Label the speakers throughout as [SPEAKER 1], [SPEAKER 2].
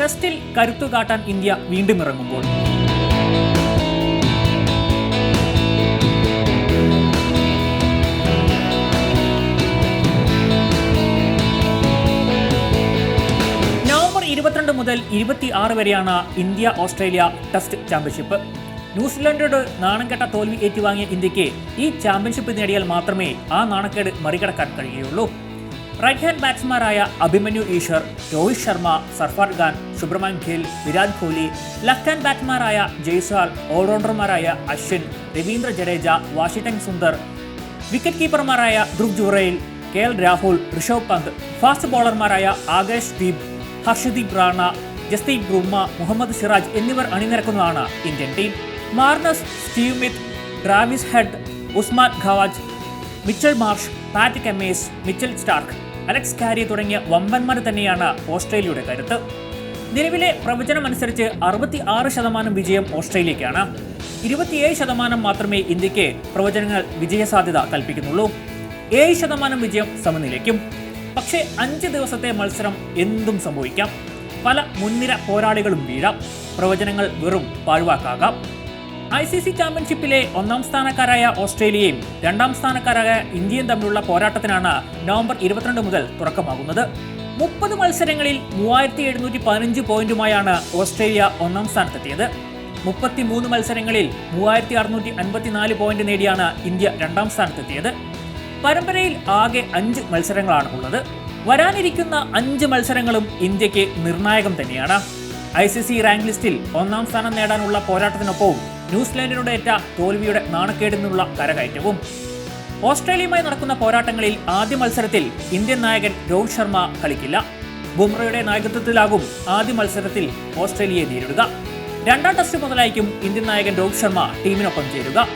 [SPEAKER 1] ടെസ്റ്റിൽ കരുത്തു കാട്ടാൻ ഇന്ത്യ വീണ്ടും ഇറങ്ങുമ്പോൾ. നവംബർ ഇരുപത്തിരണ്ട് മുതൽ ഇരുപത്തി ആറ് വരെയാണ് ഇന്ത്യ ഓസ്ട്രേലിയ ടെസ്റ്റ് ചാമ്പ്യൻഷിപ്പ്. ന്യൂസിലൻഡോട് നാണംകെട്ട തോൽവി ഏറ്റുവാങ്ങിയ ഇന്ത്യയ്ക്ക് ഈ ചാമ്പ്യൻഷിപ്പ് നേടിയാൽ മാത്രമേ ആ നാണക്കേട് മറികടക്കാൻ കഴിയുകയുള്ളൂ. റൈറ്റ് ഹാൻഡ് ബാറ്റ്സ്മാരായ അഭിമന്യു ഈശ്വർ രോഹിത് ശർമ്മ സർഫാർ ഖാൻ സുബ്രഹ്മണ്യൻ ഖേൽ വിരാട് കോഹ്ലി ലെഫ്റ്റ് ഹാൻഡ് ബാറ്റ്സ്മാരായ ജയ്സ്വാൾ ഓൾറൗണ്ടർമാരായ അശ്വിൻ രവീന്ദ്ര ജഡേജ വാഷിംഗ്ടൺ സുന്ദർ വിക്കറ്റ് കീപ്പർമാരായ Dhruv Jurel K L Rahul Rishabh Pant fast ബോളർമാരായ ആകാശ് ദീപ് ഹർഷദീപ് റാണ ജസ്ദീപ് ബ്രൂമ മുഹമ്മദ് സിറാജ് എന്നിവർ അണിനിരക്കുന്നതാണ് Indian team Marnus Steve Smith Travis Head Usman Khawaja Mitchell Marsh Pat Cummins Mitchell Starc. Alex Carey തുടങ്ങിയ വമ്പന്മാർ തന്നെയാണ് ഓസ്ട്രേലിയയുടെ കരുത്ത്. നിലവിലെ പ്രവചനമനുസരിച്ച് അറുപത്തി ആറ് ശതമാനം വിജയം ഓസ്ട്രേലിയക്കാണ്. ഇരുപത്തിയേഴ് ശതമാനം മാത്രമേ ഇന്ത്യയ്ക്ക് പ്രവചനങ്ങൾ വിജയസാധ്യത കൽപ്പിക്കുന്നുള്ളൂ. ഏഴ് ശതമാനം വിജയം സമനിലയ്ക്കും. പക്ഷേ അഞ്ച് ദിവസത്തെ മത്സരം എന്തും സംഭവിക്കാം. പല മുൻനിര പോരാളികളും വീഴാം. പ്രവചനങ്ങൾ വെറും പാഴ്വാക്കാകാം. ഐ സി സി ചാമ്പ്യൻഷിപ്പിലെ ഒന്നാം സ്ഥാനക്കാരായ ഓസ്ട്രേലിയയും രണ്ടാം സ്ഥാനക്കാരായ ഇന്ത്യയും തമ്മിലുള്ള പോരാട്ടത്തിനാണ് നവംബർ ഇരുപത്തിരണ്ട് മുതൽ തുടക്കമാകുന്നത്. മുപ്പത് മത്സരങ്ങളിൽ മൂവായിരത്തി എഴുന്നൂറ്റി പതിനഞ്ച് പോയിന്റുമായാണ് ഓസ്ട്രേലിയ ഒന്നാം സ്ഥാനത്തെത്തിയത്. മുപ്പത്തി മൂന്ന് മത്സരങ്ങളിൽ മൂവായിരത്തി അറുന്നൂറ്റി അൻപത്തിനാല് പോയിന്റ് നേടിയാണ് ഇന്ത്യ രണ്ടാം സ്ഥാനത്തെത്തിയത്. പരമ്പരയിൽ ആകെ അഞ്ച് മത്സരങ്ങളാണ് ഉള്ളത്. വരാനിരിക്കുന്ന അഞ്ച് മത്സരങ്ങളും ഇന്ത്യയ്ക്ക് നിർണായകം തന്നെയാണ്. ഐ സി സി റാങ്ക് ലിസ്റ്റിൽ ഒന്നാം സ്ഥാനം നേടാനുള്ള പോരാട്ടത്തിനൊപ്പവും ന്യൂസിലാൻഡിനോട് ഏറ്റ തോൽവിയുടെ നാണക്കേടിൽ നിന്നുള്ള കരകയറ്റവും. ഓസ്ട്രേലിയയുമായി നടക്കുന്ന പോരാട്ടങ്ങളിൽ ആദ്യ മത്സരത്തിൽ ഇന്ത്യൻ നായകൻ രോഹിത് ശർമ്മ കളിക്കില്ല. ബുംറയുടെ നായകത്വത്തിലാകും ആദ്യ മത്സരത്തിൽ ഓസ്ട്രേലിയയെ നേരിടുക. രണ്ടാം ടെസ്റ്റ് മുതലായിരിക്കും ഇന്ത്യൻ നായകൻ രോഹിത് ശർമ്മ ടീമിനൊപ്പം ചേരുക.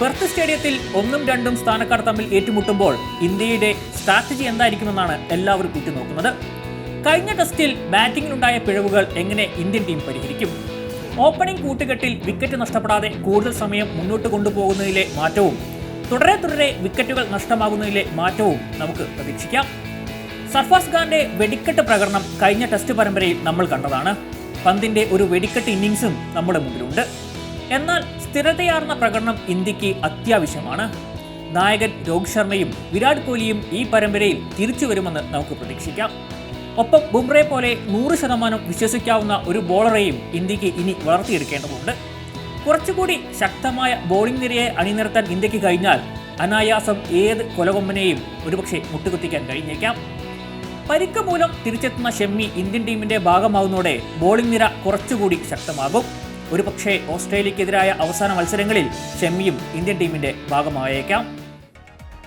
[SPEAKER 1] പെർത്ത് സ്റ്റേഡിയത്തിൽ ഒന്നും രണ്ടും സ്ഥാനക്കാർ തമ്മിൽ ഏറ്റുമുട്ടുമ്പോൾ ഇന്ത്യയുടെ സ്ട്രാറ്റജി എന്തായിരിക്കുമെന്നാണ് എല്ലാവരും ഉറ്റുനോക്കുന്നത് കഴിഞ്ഞ ടെസ്റ്റിൽ ബാറ്റിംഗിലുണ്ടായ പിഴവുകൾ എങ്ങനെ ഇന്ത്യൻ ടീം പരിഹരിക്കും? ഓപ്പണിംഗ് കൂട്ടുകെട്ടിൽ വിക്കറ്റ് നഷ്ടപ്പെടാതെ കൂടുതൽ സമയം മുന്നോട്ട് കൊണ്ടുപോകുന്നതിലെ മാറ്റവും തുടരെ തുടരെ വിക്കറ്റുകൾ നഷ്ടമാകുന്നതിലെ മാറ്റവും നമുക്ക് പ്രതീക്ഷിക്കാം. സർഫാസ് ഖാന്റെ വെടിക്കെട്ട് പ്രകടനം കഴിഞ്ഞ ടെസ്റ്റ് പരമ്പരയിൽ നമ്മൾ കണ്ടതാണ്. പന്തിന്റെ ഒരു വെടിക്കെട്ട് ഇന്നിങ്സും നമ്മുടെ മുന്നിലുണ്ട് എന്നാൽ സ്ഥിരതയാർന്ന പ്രകടനം ഇന്ത്യയ്ക്ക് അത്യാവശ്യമാണ്. നായകൻ രോഹിത് ശർമ്മയും വിരാട് കോഹ്ലിയും ഈ പരമ്പരയിൽ തിരിച്ചു വരുമെന്ന് നമുക്ക് പ്രതീക്ഷിക്കാം. ഒപ്പം ബുംറയെ പോലെ നൂറ് ശതമാനം വിശ്വസിക്കാവുന്ന ഒരു ബോളറെയും ഇന്ത്യയ്ക്ക് ഇനി വളർത്തിയെടുക്കേണ്ടതുണ്ട്. കുറച്ചുകൂടി ശക്തമായ ബോളിംഗ് നിരയെ അണിനിരത്താൻ ഇന്ത്യയ്ക്ക് കഴിഞ്ഞാൽ അനായാസം ഏത് കൊലകൊമ്പനെയും ഒരുപക്ഷെ മുട്ടുകുത്തിക്കാൻ കഴിഞ്ഞേക്കാം. പരിക്ക് മൂലം തിരിച്ചെത്തുന്ന ഷെമ്മി ഇന്ത്യൻ ടീമിന്റെ ഭാഗമാകുന്നതോടെ ബോളിംഗ് നിര കുറച്ചുകൂടി ശക്തമാകും. ഒരുപക്ഷെ ഓസ്ട്രേലിയക്കെതിരായ അവസാന മത്സരങ്ങളിൽ ഷെമ്മിയും ഇന്ത്യൻ ടീമിന്റെ ഭാഗമായേക്കാം.